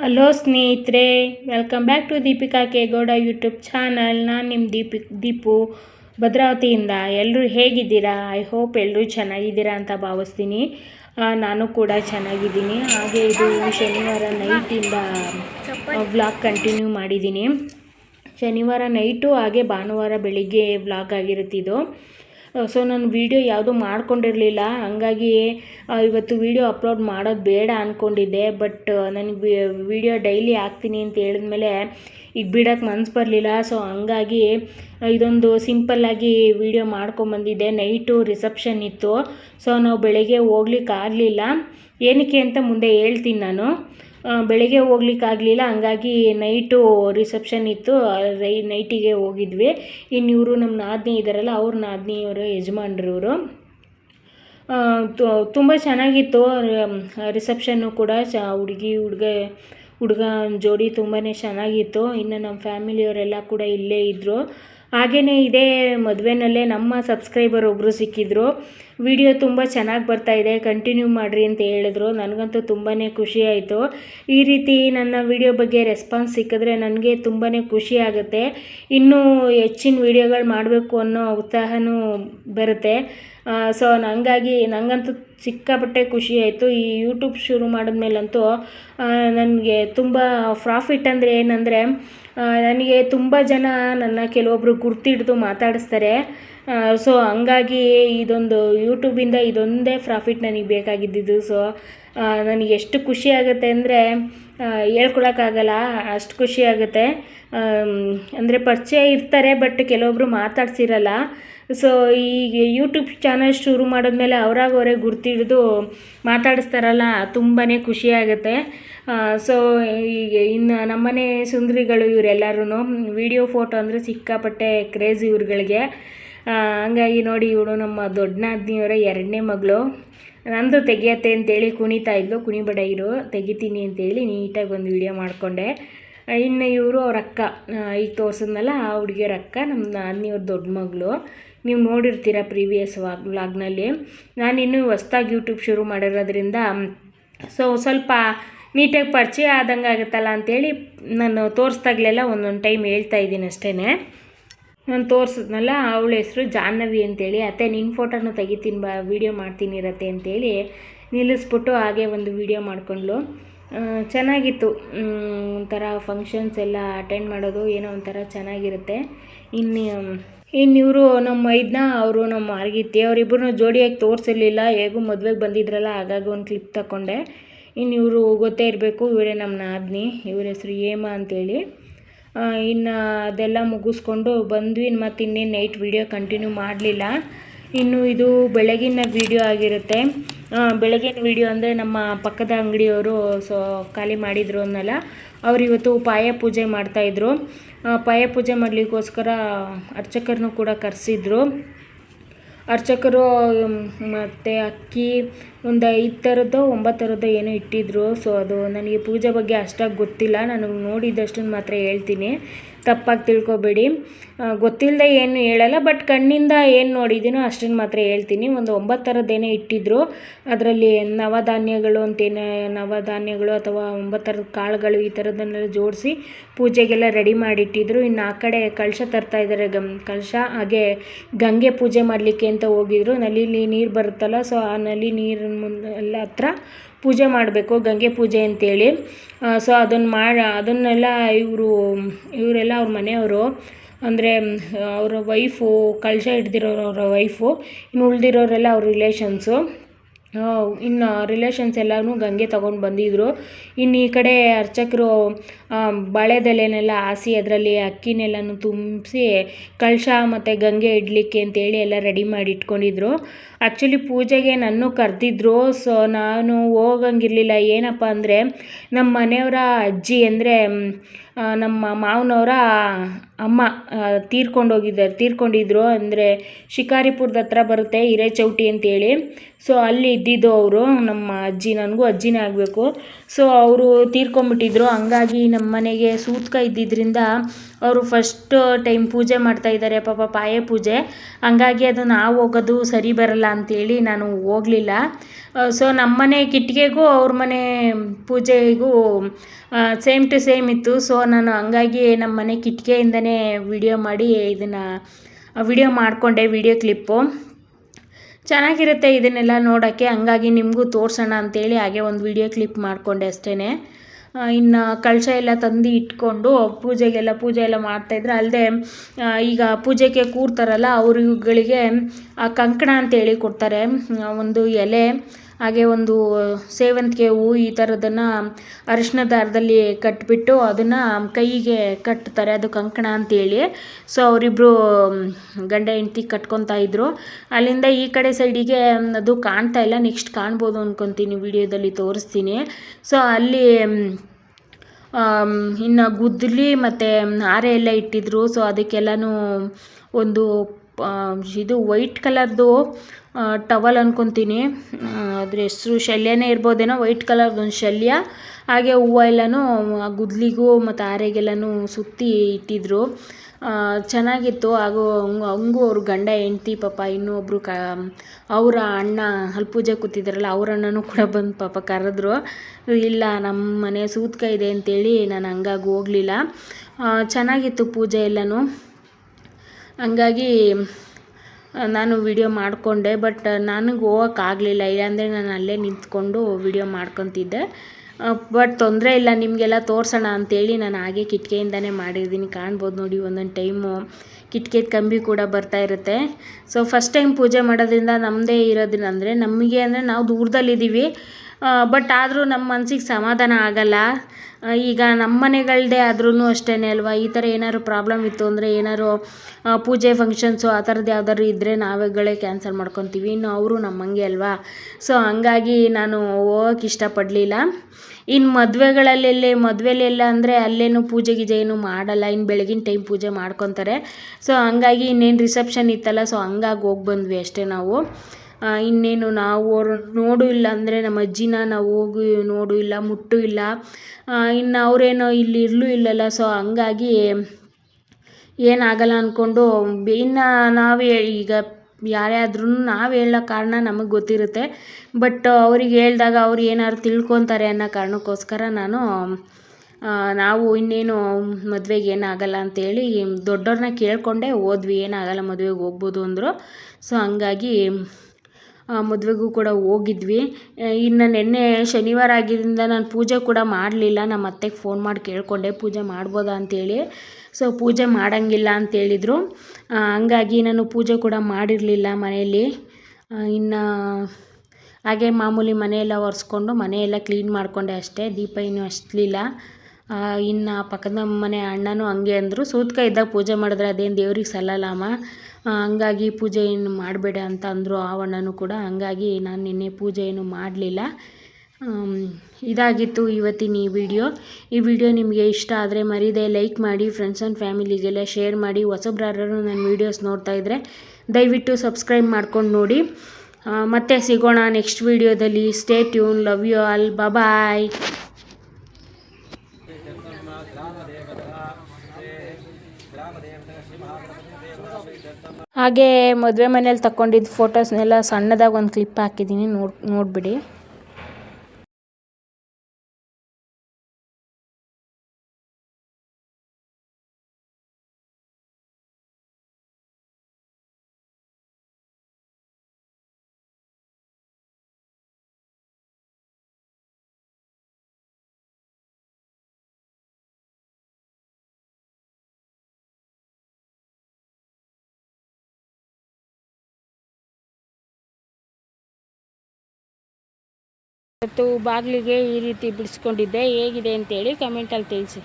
Hello ಸ್ನೇಹಿತರೆ welcome back to Deepika K Gowda YouTube channel ನಾನು ನಿಮ್ಮ ದೀಪಿಕ್ ದೀಪು ಭದ್ರಾವತಿಯಿಂದ. ಎಲ್ಲರೂ ಹೇಗಿದ್ದೀರಾ? ಐ ಹೋಪ್ ಎಲ್ಲರೂ ಚೆನ್ನಾಗಿದ್ದೀರಾ ಅಂತ ಭಾವಿಸ್ತೀನಿ. ನಾನು ಕೂಡ ಚೆನ್ನಾಗಿದ್ದೀನಿ. ಹಾಗೆ ಇದು ಶನಿವಾರ ನೈಟಿಂದ ವ್ಲಾಗ್ ಕಂಟಿನ್ಯೂ ಮಾಡಿದ್ದೀನಿ. ಶನಿವಾರ ನೈಟು ಹಾಗೆ ಭಾನುವಾರ ಬೆಳಿಗ್ಗೆ ವ್ಲಾಗ್ ಆಗಿರುತ್ತಿದ್ದು. ಸೊ ನಾನು ವೀಡಿಯೋ ಯಾವುದೂ ಮಾಡ್ಕೊಂಡಿರಲಿಲ್ಲ. ಹಂಗಾಗಿ ಇವತ್ತು ವೀಡಿಯೋ ಅಪ್ಲೋಡ್ ಮಾಡೋದು ಬೇಡ ಅಂದ್ಕೊಂಡಿದ್ದೆ ಬಟ್ ನನಗೆ ವೀಡಿಯೋ ಡೈಲಿ ಹಾಕ್ತೀನಿ ಅಂತ ಹೇಳಿದ್ಮೇಲೆ ಈಗ ಬಿಡೋಕ್ಕೆ ಮನ್ಸು ಬರಲಿಲ್ಲ. ಸೊ ಹಂಗಾಗಿ ಇದೊಂದು ಸಿಂಪಲ್ಲಾಗಿ ವೀಡಿಯೋ ಮಾಡ್ಕೊಂಬಂದಿದ್ದೆ. ನೈಟು ರಿಸೆಪ್ಷನ್ ಇತ್ತು. ಸೊ ನಾವು ಬೆಳಗ್ಗೆ ಹೋಗ್ಲಿಕ್ಕೆ ಆಗಲಿಲ್ಲ. ಏನಕ್ಕೆ ಅಂತ ಮುಂದೆ ಹೇಳ್ತೀನಿ ನಾನು. ಬೆಳಗ್ಗೆ ಹೋಗ್ಲಿಕ್ಕಾಗಲಿಲ್ಲ. ಹಂಗಾಗಿ ನೈಟು ರಿಸೆಪ್ಷನ್ ಇತ್ತು. ರೈ, ನೈಟಿಗೆ ಹೋಗಿದ್ವಿ. ಇನ್ನು ಇವರು ನಮ್ಮ ನಾದಿನಿ ಇದ್ದಾರಲ್ಲ ಅವ್ರ ನಾದಿನಿಯವರು, ಯಜಮಾನ್ರು ಇವರು. ತುಂಬ ಚೆನ್ನಾಗಿತ್ತು. ರಿಸೆಪ್ಷನ್ನು ಕೂಡ ಚ, ಹುಡುಗಿ, ಹುಡುಗ ಹುಡುಗ ಜೋಡಿ ತುಂಬಾ ಚೆನ್ನಾಗಿತ್ತು. ಇನ್ನು ನಮ್ಮ ಫ್ಯಾಮಿಲಿಯವರೆಲ್ಲ ಕೂಡ ಇಲ್ಲೇ ಇದ್ದರು ಹಾಗೆಯೇ ಇದೇ ಮದುವೆನಲ್ಲೇ ನಮ್ಮ ಸಬ್ಸ್ಕ್ರೈಬರ್ ಒಬ್ಬರು ಸಿಕ್ಕಿದ್ರು. ವಿಡಿಯೋ ತುಂಬ ಚೆನ್ನಾಗಿ ಬರ್ತಾ ಇದೆ ಕಂಟಿನ್ಯೂ ಮಾಡಿರಿ ಅಂತ ಹೇಳಿದ್ರು. ನನಗಂತೂ ತುಂಬಾ ಖುಷಿ ಆಯಿತು. ಈ ರೀತಿ ನನ್ನ ವಿಡಿಯೋ ಬಗ್ಗೆ ರೆಸ್ಪಾನ್ಸ್ ಸಿಕ್ಕಿದ್ರೆ ನನಗೆ ತುಂಬಾ ಖುಷಿ ಆಗುತ್ತೆ. ಇನ್ನೂ ಹೆಚ್ಚಿನ ವಿಡಿಯೋಗಳು ಮಾಡಬೇಕು ಅನ್ನೋ ಉತ್ಸಾಹನೂ ಬರುತ್ತೆ. ಸೊ ನನಗಾಗಿ ನನಗಂತೂ ಸಿಕ್ಕಾಪಟ್ಟೆ ಖುಷಿ ಆಯಿತು. ಈ ಯೂಟ್ಯೂಬ್ ಶುರು ಮಾಡಿದ್ಮೇಲಂತೂ ನನಗೆ ತುಂಬ ಪ್ರಾಫಿಟ್ ಅಂದರೆ ಏನಂದರೆ ನನಗೆ ತುಂಬ ಜನ ನನ್ನ ಕೆಲವೊಬ್ಬರು ಗುರ್ತಿಡ್ದು ಮಾತಾಡಿಸ್ತಾರೆ. ಸೊ ಹಂಗಾಗಿ ಇದೊಂದು ಯೂಟ್ಯೂಬಿಂದ ಇದೊಂದೇ ಪ್ರಾಫಿಟ್ ನನಗೆ ಬೇಕಾಗಿದ್ದಿದ್ದು. ಸೊ ನನಗೆ ಎಷ್ಟು ಖುಷಿ ಆಗುತ್ತೆ ಅಂದರೆ ಹೇಳ್ಕೊಳಕ್ಕಾಗಲ್ಲ ಅಷ್ಟು ಖುಷಿ ಆಗುತ್ತೆ. ಅಂದರೆ ಪರಿಚಯ ಇರ್ತಾರೆ ಬಟ್ ಕೆಲವೊಬ್ಬರು ಮಾತಾಡ್ಸಿರಲ್ಲ. ಸೊ ಈ ಯೂಟ್ಯೂಬ್ ಚಾನಲ್ ಶುರು ಮಾಡಿದ್ಮೇಲೆ ಅವ್ರಾಗ ಅವರೇ ಗುರ್ತಿಡ್ದು ಮಾತಾಡಿಸ್ತಾರಲ್ಲ ತುಂಬಾ ಖುಷಿ ಆಗುತ್ತೆ. ಸೊ ಈಗ ಇನ್ನು ನಮ್ಮನೆ ಸುಂದರಿಗಳು ಇವರೆಲ್ಲರೂ ವಿಡಿಯೋ ಫೋಟೋ ಅಂದರೆ ಸಿಕ್ಕಾಪಟ್ಟೆ ಕ್ರೇಜ್ ಇವ್ರುಗಳಿಗೆ. ಹಂಗಾಗಿ ನೋಡಿ ಇವಳು ನಮ್ಮ ದೊಡ್ಡ ನಾದಿನಿಯವರ ಎರಡನೇ ಮಗಳು. ನಂದು ತೆಗಿಯತ್ತೆ ಅಂತೇಳಿ ಕುಣಿತಾ ಇದ್ಲು. ಕುಣಿಬೇಡ ಇರು, ತೆಗಿತೀನಿ ಅಂತೇಳಿ ನೀಟಾಗಿ ಒಂದು ವಿಡಿಯೋ ಮಾಡಿಕೊಂಡೆ. ಇನ್ನು ಇವರು ಅವ್ರ ಅಕ್ಕ. ಈಗ ತೋರಿಸಿದ್ನಲ್ಲ ಆ ಹುಡುಗಿಯರ ಅಕ್ಕ, ನಮ್ಮ ನಾದಿನಿಯವ್ರ ದೊಡ್ಡ ಮಗಳು. ನೀವು ನೋಡಿರ್ತೀರ ಪ್ರೀವಿಯಸ್ ವಾಗ್ ವ್ಲಾಗ್ನಲ್ಲಿ ನಾನಿನ್ನೂ ಹೊಸ್ದಾಗಿ ಯೂಟ್ಯೂಬ್ ಶುರು ಮಾಡಿರೋದ್ರಿಂದ ಸೊ ಸ್ವಲ್ಪ ನೀಟಾಗಿ ಪರಿಚಯ ಆದಂಗೆ ಆಗುತ್ತಲ್ಲ ಅಂಥೇಳಿ ನಾನು ತೋರಿಸ್ದಾಗಲೆಲ್ಲ ಒಂದೊಂದು ಟೈಮ್ ಹೇಳ್ತಾ ಇದ್ದೀನಿ ಅಷ್ಟೇ ನಾನು ತೋರಿಸಿದ್ನಲ್ಲ, ಅವಳ ಹೆಸರು ಜಾಹ್ನವಿ ಅಂತೇಳಿ. ಅತ್ತೆ ನಿನ್ನ ಫೋಟೋನ ತೆಗಿತೀನಿ ಬಾ ವೀಡಿಯೋ ಮಾಡ್ತೀನಿ ಇರತ್ತೆ ಅಂತೇಳಿ ನಿಲ್ಲಿಸ್ಬಿಟ್ಟು ಹಾಗೆ ಒಂದು ವೀಡಿಯೋ ಮಾಡ್ಕೊಂಡ್ಲು ಚೆನ್ನಾಗಿತ್ತು. ಒಂಥರ ಫಂಕ್ಷನ್ಸ್ ಎಲ್ಲ ಅಟೆಂಡ್ ಮಾಡೋದು ಏನೋ ಒಂಥರ ಚೆನ್ನಾಗಿರುತ್ತೆ. ಇನ್ನು ಇನ್ನು ಇವರು ನಮ್ಮ ಇದನ್ನ ಅವರು ನಮ್ಮ ಮಾರ್ಗಿತ್ತಿ ಅವರಿಬ್ಬರನ್ನೂ ಜೋಡಿಯಾಗಿ ತೋರಿಸಿರ್ಲಿಲ್ಲ. ಹೇಗೂ ಮದುವೆಗೆ ಬಂದಿದ್ರಲ್ಲ, ಹಾಗಾಗಿ ಒಂದು ಕ್ಲಿಪ್ ತಗೊಂಡೆ ಇನ್ನು ಇವರು ಗೊತ್ತೇ ಇರಬೇಕು, ಇವರೇ ನಮ್ಮ ನಾದ್ನಿ ಇವ್ರ ಹೆಸರು ಹೇಮಾ ಅಂತೇಳಿ. ಇನ್ನು ಅದೆಲ್ಲ ಮುಗಿಸ್ಕೊಂಡು ಬಂದ್ವಿ. ಮತ್ತು ಇನ್ನೇನು ನೈಟ್ ವಿಡಿಯೋ ಕಂಟಿನ್ಯೂ ಮಾಡಲಿಲ್ಲ. ಇನ್ನು ಇದು ಬೆಳಗಿನ ವಿಡಿಯೋ ಆಗಿರುತ್ತೆ. ಬೆಳಗಿನ ವಿಡಿಯೋ ಅಂದರೆ ನಮ್ಮ ಪಕ್ಕದ ಅಂಗಡಿಯವರು ಸೊ ಖಾಲಿ ಮಾಡಿದರು ಅನ್ನಲ್ಲ. ಅವ್ರು ಇವತ್ತು ಪಾಯ ಪೂಜೆ ಮಾಡ್ತಾಯಿದ್ರು ಪಾಯ ಪೂಜೆ ಮಾಡಲಿಕ್ಕೋಸ್ಕರ ಅರ್ಚಕರನ್ನು ಕೂಡ ಕರೆಸಿದ್ರು. ಅರ್ಚಕರು ಮತ್ತು ಅಕ್ಕಿ ಒಂದು ಐದು ಥರದ್ದೋ ಒಂಬತ್ತು ಥರದ್ದೋ ಏನೋ ಇಟ್ಟಿದ್ರು. ಸೊ ಅದು ನನಗೆ ಪೂಜೆ ಬಗ್ಗೆ ಅಷ್ಟಾಗಿ ಗೊತ್ತಿಲ್ಲ. ನನಗೆ ನೋಡಿದ್ದಷ್ಟನ್ನು ಮಾತ್ರ ಹೇಳ್ತೀನಿ. ತಪ್ಪಾಗಿ ತಿಳ್ಕೊಬೇಡಿ. ಗೊತ್ತಿಲ್ಲದೆ ಏನು ಹೇಳಲ್ಲ ಬಟ್ ಕಣ್ಣಿಂದ ಏನು ನೋಡಿದ್ದೀನೋ ಅಷ್ಟನ್ನು ಮಾತ್ರ ಹೇಳ್ತೀನಿ. ಒಂದು ಒಂಬತ್ತು ಥರದ್ದೇನೋ ಇಟ್ಟಿದ್ರು. ಅದರಲ್ಲಿ ನವಧಾನ್ಯಗಳು ಅಂತೇನೋ ನವಧಾನ್ಯಗಳು ಅಥವಾ ಒಂಬತ್ತು ಥರದ ಕಾಳುಗಳು ಈ ಥರದನ್ನೆಲ್ಲ ಜೋಡಿಸಿ ಪೂಜೆಗೆಲ್ಲ ರೆಡಿ ಮಾಡಿಟ್ಟಿದ್ರು. ಇನ್ನು ಆ ಕಡೆ ಕಳಶ ತರ್ತಾ ಇದ್ದಾರೆ ಗಮ್, ಕಳಶ, ಹಾಗೆ ಗಂಗೆ ಪೂಜೆ ಮಾಡಲಿಕ್ಕೆ ಅಂತ ಹೋಗಿದ್ರು. ನಲ್ಲಿಲಿ ನೀರು ಬರುತ್ತಲ್ಲ ಸೊ ಆ ನಲ್ಲಿ ನೀರಿನ ಮುಂದೆ ಎಲ್ಲ ಹತ್ರ ಪೂಜೆ ಮಾಡಬೇಕು, ಗಂಗೆ ಪೂಜೆ ಅಂತೇಳಿ. ಸೊ ಅದನ್ನು ಮಾಡಿ, ಅದನ್ನೆಲ್ಲ ಇವರು, ಇವರೆಲ್ಲ ಅವ್ರ ಮನೆಯವರು, ಅಂದರೆ, ಅವರ ವೈಫು ಕಳಶ ಹಿಡ್ದಿರೋರು ಅವರ ವೈಫು ಇನ್ನು ಉಳಿದಿರೋರೆಲ್ಲ ಅವ್ರ ರಿಲೇಷನ್ಸು ಇನ್ನು ರಿಲೇಷನ್ಸ್ ಎಲ್ಲನೂ ಗಂಗೆ ತಗೊಂಡು ಬಂದಿದ್ದರು ಇನ್ನು ಈ ಕಡೆ ಅರ್ಚಕರು ಬಾಳೆದೆಲೆನೆಲ್ಲ ಹಾಸಿ ಅದರಲ್ಲಿ ಅಕ್ಕಿನೆಲ್ಲನೂ ತುಂಬಿಸಿ ಕಳಶ ಮತ್ತು ಗಂಗೆ ಇಡಲಿಕ್ಕೆ ಅಂತೇಳಿ ಎಲ್ಲ ರೆಡಿ ಮಾಡಿ ಇಟ್ಕೊಂಡಿದ್ರು. ಆ್ಯಕ್ಚುಲಿ ಪೂಜೆಗೆ ನನ್ನೂ ಕರೆದಿದ್ರು ಸೊ ನಾನು ಹೋಗಂಗಿರಲಿಲ್ಲ. ಏನಪ್ಪ ಅಂದರೆ ನಮ್ಮ ಮನೆಯವರ ಅಜ್ಜಿ ಅಂದರೆ ನಮ್ಮ ಮಾವನವರ ಅಮ್ಮ ತೀರ್ಕೊಂಡೋಗಿದ್ದಾರೆ ತೀರ್ಕೊಂಡಿದ್ರು ಅಂದರೆ ಶಿಕಾರಿಪುರದ ಹತ್ರ ಬರುತ್ತೆ ಹಿರೇಚೌಟಿ ಅಂತೇಳಿ. ಸೊ ಅಲ್ಲಿ ಇದ್ದಿದ್ದು ಅವರು, ನಮ್ಮ ಅಜ್ಜಿ, ನನಗೂ ಅಜ್ಜಿನೇ ಆಗಬೇಕು. ಸೊ ಅವರು ತೀರ್ಕೊಂಬಿಟ್ಟಿದ್ರು ಹಂಗಾಗಿ ನಮ್ಮ ಮನೆಗೆ ಸೂತ್ಕ ಇದ್ದಿದ್ದರಿಂದ ಅವರು ಫಸ್ಟ್ ಟೈಮ್ ಪೂಜೆ ಮಾಡ್ತಾ ಇದ್ದಾರೆ ಪಾಪ ಪಾಯೆ ಪೂಜೆ. ಹಂಗಾಗಿ ಅದು ನಾವು ಹೋಗೋದು ಸರಿ ಬರಲ್ಲ ಅಂತೇಳಿ ನಾನು ಹೋಗಲಿಲ್ಲ. ಸೊ ನಮ್ಮ ಮನೆ ಕಿಟ್ಟಿಗೆಗೂ ಅವ್ರ ಮನೆ ಪೂಜೆಗೂ ಸೇಮ್ ಟು ಸೇಮ್ ಇತ್ತು. ಸೊ ನಾನು ಹಂಗಾಗಿ ನಮ್ಮ ಮನೆ ಕಿಟಿಕೆಯಿಂದನೇ ವಿಡಿಯೋ ಮಾಡಿ ಇದನ್ನು ವಿಡಿಯೋ ಮಾಡಿಕೊಂಡೆ ವಿಡಿಯೋ ಕ್ಲಿಪ್ಪು ಚೆನ್ನಾಗಿರುತ್ತೆ ಇದನ್ನೆಲ್ಲ ನೋಡೋಕ್ಕೆ ಹಂಗಾಗಿ ನಿಮಗೂ ತೋರಿಸೋಣ ಅಂತೇಳಿ ಹಾಗೆ ಒಂದು ವಿಡಿಯೋ ಕ್ಲಿಪ್ ಮಾಡಿಕೊಂಡೆ ಅಷ್ಟೇ ಇನ್ನು ಕಳಶ ಎಲ್ಲ ತಂದು ಇಟ್ಕೊಂಡು ಪೂಜೆಗೆಲ್ಲ, ಪೂಜೆ ಎಲ್ಲ ಮಾಡ್ತಾಯಿದ್ರು ಅಲ್ಲದೆ ಈಗ ಪೂಜೆಗೆ ಕೂರ್ತಾರಲ್ಲ, ಅವ್ರುಗಳಿಗೆ ಕಂಕಣ ಅಂತೇಳಿ ಕೊಡ್ತಾರೆ. ಒಂದು ಎಲೆ ಹಾಗೆ ಒಂದು ಸೇವಂತಿಗೆ ಹೂವು ಈ ಥರದನ್ನು ಅರಿಶಿನ ದಾರದಲ್ಲಿ ಕಟ್ಟಿಬಿಟ್ಟು ಅದನ್ನು ಕೈಗೆ ಕಟ್ತಾರೆ, ಅದು ಕಂಕಣ ಅಂತೇಳಿ. ಸೊ ಅವರಿಬ್ಬರು ಗಂಡ ಹೆಂಡತಿ ಕಟ್ಕೊತಾ ಇದ್ದರು ಅಲ್ಲಿಂದ ಈ ಕಡೆ ಸೈಡಿಗೆ ಅದು ಕಾಣ್ತಾ ಇಲ್ಲ. ನೆಕ್ಸ್ಟ್ ಕಾಣ್ಬೋದು ಅಂದ್ಕೊತೀನಿ ವಿಡಿಯೋದಲ್ಲಿ ತೋರಿಸ್ತೀನಿ. ಸೊ ಅಲ್ಲಿ ಇನ್ನು ಗುದ್ದಲಿ ಮತ್ತು ಹಾರೆ ಎಲ್ಲ ಇಟ್ಟಿದ್ರು. ಸೊ ಅದಕ್ಕೆಲ್ಲನೂ ಒಂದು ಇದು ವೈಟ್ ಕಲರ್ದು ಟವಲ್ ಅನ್ಕೊತೀನಿ. ಅದ್ರ ಹೆಸರು ಶಲ್ಯನೇ ಇರ್ಬೋದೇನೋ, ವೈಟ್ ಕಲರ್ದು ಒಂದು ಶಲ್ಯ. ಹಾಗೆ ಹೂವು ಎಲ್ಲನೂ, ಆ ಗುದ್ದಲಿಗೂ ಮತ್ತು ಹಾರೆಗೆಲ್ಲನೂ ಸುತ್ತಿ ಇಟ್ಟಿದ್ರು. ಚೆನ್ನಾಗಿತ್ತು. ಹಾಗೂ ಹಂಗೂ ಅವ್ರ ಗಂಡ, ಹೆಂಡ್ತಿ, ಪಾಪ ಇನ್ನೊಬ್ಬರು ಕ, ಅವರ ಅಣ್ಣ ಅಲ್ಲಿ ಪೂಜೆ ಕೂತಿದ್ದಾರಲ್ಲ ಅವ್ರ ಅಣ್ಣನೂ ಕೂಡ ಬಂದು ಪಾಪ ಕರೆದ್ರು. ಇಲ್ಲ ನಮ್ಮ ಮನೆ ಸೂತ್ಕ ಇದೆ ಅಂತೇಳಿ ನಾನು ಹಂಗಾಗಿ ಹೋಗಲಿಲ್ಲ. ಚೆನ್ನಾಗಿತ್ತು ಪೂಜೆ ಎಲ್ಲನೂ. ಹಂಗಾಗಿ ನಾನು ವಿಡಿಯೋ ಮಾಡಿಕೊಂಡೆ ಬಟ್ ನನಗೆ ಹೋಗೋಕ್ಕಾಗಲಿಲ್ಲ ಇಲ್ಲಾಂದರೆ ನಾನು ಅಲ್ಲೇ ನಿಂತ್ಕೊಂಡು ವಿಡಿಯೋ ಮಾಡ್ಕೊತಿದ್ದೆ. ಬಟ್ ತೊಂದರೆ ಇಲ್ಲ, ನಿಮಗೆಲ್ಲ ತೋರಿಸೋಣ ಅಂತೇಳಿ ನಾನು ಹಾಗೆ ಕಿಟಕಿಯಿಂದನೇ ಮಾಡಿದ್ದೀನಿ. ಕಾಣ್ಬೋದು ನೋಡಿ, ಒಂದೊಂದು ಟೈಮು ಕಿಟಕಿದ ಕಂಬಿ ಕೂಡ ಬರ್ತಾ ಇರುತ್ತೆ. ಸೊ ಫಸ್ಟ್ ಟೈಮ್ ಪೂಜೆ ಮಾಡೋದ್ರಿಂದ ನಮ್ಮದೇ ಇರೋದಿಲ್ಲ ಅಂದರೆ ನಮಗೆ ಅಂದರೆ ನಾವು ದೂರದಲ್ಲಿದ್ದೀವಿ. ಬಟ್ ಆದರೂ ನಮ್ಮ ಮನ್ಸಿಗೆ ಸಮಾಧಾನ ಆಗಲ್ಲ. ಈಗ ನಮ್ಮ ಮನೆಗಳದ್ದೇ ಆದ್ರೂ ಅಷ್ಟೇ ಅಲ್ವಾ? ಈ ಥರ ಏನಾದ್ರು ಪ್ರಾಬ್ಲಮ್ ಇತ್ತು ಅಂದರೆ ಏನಾದ್ರು ಪೂಜೆ ಫಂಕ್ಷನ್ಸು ಆ ಥರದ್ದು ಯಾವ್ದಾದ್ರು ಇದ್ದರೆ ನಾವೇಗಳೇ ಕ್ಯಾನ್ಸಲ್ ಮಾಡ್ಕೊತೀವಿ. ಇನ್ನು ಅವರು ನಮ್ಮಂಗೆ ಅಲ್ವಾ? ಸೊ ಹಂಗಾಗಿ ನಾನು ಹೋಗೋಕೆ ಇಷ್ಟಪಡಲಿಲ್ಲ. ಇನ್ನು ಮದುವೆಗಳಲ್ಲೆಲ್ಲೇ, ಮದುವೆಲೆಲ್ಲ ಅಂದರೆ ಅಲ್ಲೇನು ಪೂಜೆ ಗೀಜೆ ಏನು ಮಾಡಲ್ಲ. ಇನ್ನು ಬೆಳಗಿನ ಟೈಮ್ ಪೂಜೆ ಮಾಡ್ಕೊತಾರೆ. ಸೊ ಹಂಗಾಗಿ ಇನ್ನೇನು ರಿಸೆಪ್ಷನ್ ಇತ್ತಲ್ಲ ಸೊ ಹಂಗಾಗಿ ಹೋಗಿ ಬಂದ್ವಿ ಅಷ್ಟೇ ನಾವು. ಇನ್ನೇನು ನಾವು ಅವ್ರು ನೋಡು ಇಲ್ಲ ಅಂದರೆ ನಮ್ಮ ಅಜ್ಜಿನ ನಾವು ಹೋಗಿ ನೋಡು ಇಲ್ಲ, ಮುಟ್ಟು ಇಲ್ಲ. ಇನ್ನು ಅವರೇನೋ ಇಲ್ಲಿ ಇರಲೂ ಇಲ್ಲಲ್ಲ ಸೊ ಹಂಗಾಗಿ ಏನಾಗಲ್ಲ ಅಂದ್ಕೊಂಡು ಇನ್ನು ನಾವೇ ಈಗ ಯಾರೇ ಆದ್ರೂ ನಾವು ಹೇಳೋ ಕಾರಣ ನಮಗೆ ಗೊತ್ತಿರುತ್ತೆ. ಬಟ್ ಅವ್ರಿಗೆ ಹೇಳಿದಾಗ ಅವ್ರು ಏನಾದ್ರು ತಿಳ್ಕೊತಾರೆ ಅನ್ನೋ ಕಾರಣಕ್ಕೋಸ್ಕರ ನಾನು ನಾವು ಇನ್ನೇನು ಮದ್ವೆಗೆ ಏನಾಗಲ್ಲ ಅಂತೇಳಿ ದೊಡ್ಡವ್ರನ್ನ ಕೇಳಿಕೊಂಡೆ ಹೋದ್ವಿ. ಏನಾಗಲ್ಲ ಮದುವೆಗೆ ಹೋಗ್ಬೋದು ಅಂದರು. ಸೊ ಹಂಗಾಗಿ ಮದುವೆಗೂ ಕೂಡ ಹೋಗಿದ್ವಿ. ಇನ್ನು ನಿನ್ನೆ ಶನಿವಾರ ಆಗಿದ್ದರಿಂದ ನಾನು ಪೂಜೆ ಕೂಡ ಮಾಡಲಿಲ್ಲ. ನಮ್ಮ ಅತ್ತೆಗೆ ಫೋನ್ ಮಾಡಿ ಕೇಳಿಕೊಂಡೆ, ಪೂಜೆ ಮಾಡ್ಬೋದಾ ಅಂತೇಳಿ. ಸೊ ಪೂಜೆ ಮಾಡೋಂಗಿಲ್ಲ ಅಂತೇಳಿದರು ಹಂಗಾಗಿ ನಾನು ಪೂಜೆ ಕೂಡ ಮಾಡಿರಲಿಲ್ಲ ಮನೆಯಲ್ಲಿ. ಇನ್ನು ಹಾಗೆ ಮಾಮೂಲಿ ಮನೆಯೆಲ್ಲ ಒರೆಸ್ಕೊಂಡು ಮನೆಯೆಲ್ಲ ಕ್ಲೀನ್ ಮಾಡಿಕೊಂಡೆ ಅಷ್ಟೇ. ದೀಪ ಇನ್ನೂ ಹಚ್ಲಿಲ್ಲ. ಇನ್ನು ಪಕ್ಕದ ಮನೆ ಅಣ್ಣನೂ ಹಂಗೆ ಅಂದರು. ಸೂತ್ಕ ಇದ್ದಾಗ ಪೂಜೆ ಮಾಡಿದ್ರೆ ಅದೇನು ದೇವ್ರಿಗೆ ಸಲ್ಲಲ್ಲಮ್ಮ ಹಂಗಾಗಿ ಪೂಜೆ ಏನು ಮಾಡಬೇಡ ಅಂತ ಅಂದರು ಆ ಅಣ್ಣನೂ ಕೂಡ. ಹಂಗಾಗಿ ನಾನು ನಿನ್ನೆ ಪೂಜೆ ಏನು ಮಾಡಲಿಲ್ಲ. ಇದಾಗಿತ್ತು ಇವತ್ತಿನ ಈ ವಿಡಿಯೋ. ಈ ವಿಡಿಯೋ ನಿಮಗೆ ಇಷ್ಟ ಆದರೆ ಮರೀದೆ ಲೈಕ್ ಮಾಡಿ ಫ್ರೆಂಡ್ಸ್ ಆ್ಯಂಡ್ ಫ್ಯಾಮಿಲಿಗೆಲ್ಲ ಶೇರ್ ಮಾಡಿ ಹೊಸಬ್ರಾರು ನನ್ನ ವೀಡಿಯೋಸ್ ನೋಡ್ತಾ ಇದ್ದರೆ ದಯವಿಟ್ಟು ಸಬ್ಸ್ಕ್ರೈಬ್ ಮಾಡ್ಕೊಂಡು ನೋಡಿ. ಮತ್ತೆ ಸಿಗೋಣ ನೆಕ್ಸ್ಟ್ ವೀಡಿಯೋದಲ್ಲಿ stay tune love you all bye ಹಾಗೆ ಮದುವೆ ಮನೇಲಿ ತಗೊಂಡಿದ್ದ ಫೋಟೋಸ್ನೆಲ್ಲ ಸಣ್ಣದಾಗಿ ಒಂದು ಕ್ಲಿಪ್ ಹಾಕಿದ್ದೀನಿ ನೋಡಿ ನೋಡಿಬಿಡಿ. ಇವತ್ತು ಬಾಗಿಲಿಗೆ ಈ ರೀತಿ ಬಿಡಿಸ್ಕೊಂಡಿದ್ದೆ. ಹೇಗಿದೆ ಅಂತೇಳಿ ಕಮೆಂಟಲ್ಲಿ ತಿಳಿಸಿ.